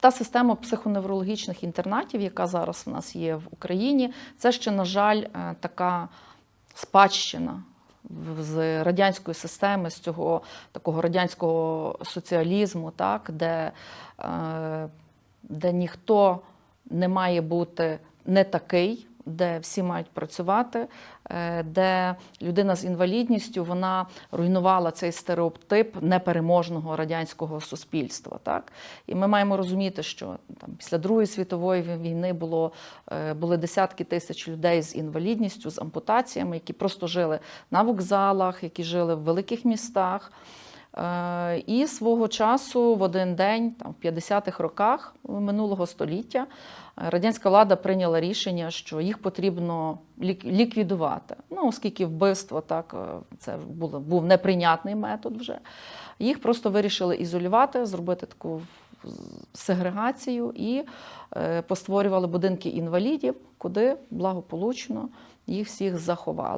та система психоневрологічних інтернатів, яка зараз в нас є в Україні, це ще, на жаль, е, така спадщина з радянської системи, з цього такого радянського соціалізму, так, де, е, де ніхто не має бути не такий, де всі мають працювати, е, де людина з інвалідністю вона руйнувала цей стереотип непереможного радянського суспільства. Так? І ми маємо розуміти, що там, після Другої світової війни було, е, були десятки тисяч людей з інвалідністю, з ампутаціями, які просто жили на вокзалах, які жили в великих містах. Е, І свого часу в один день, там, в 50-х роках минулого століття, радянська влада прийняла рішення, що їх потрібно лік- ліквідувати. Ну, оскільки вбивство так, е, це було, був неприйнятний метод вже. Їх просто вирішили ізолювати, зробити таку сегрегацію і е, постворювали будинки інвалідів, куди благополучно їх всіх заховали.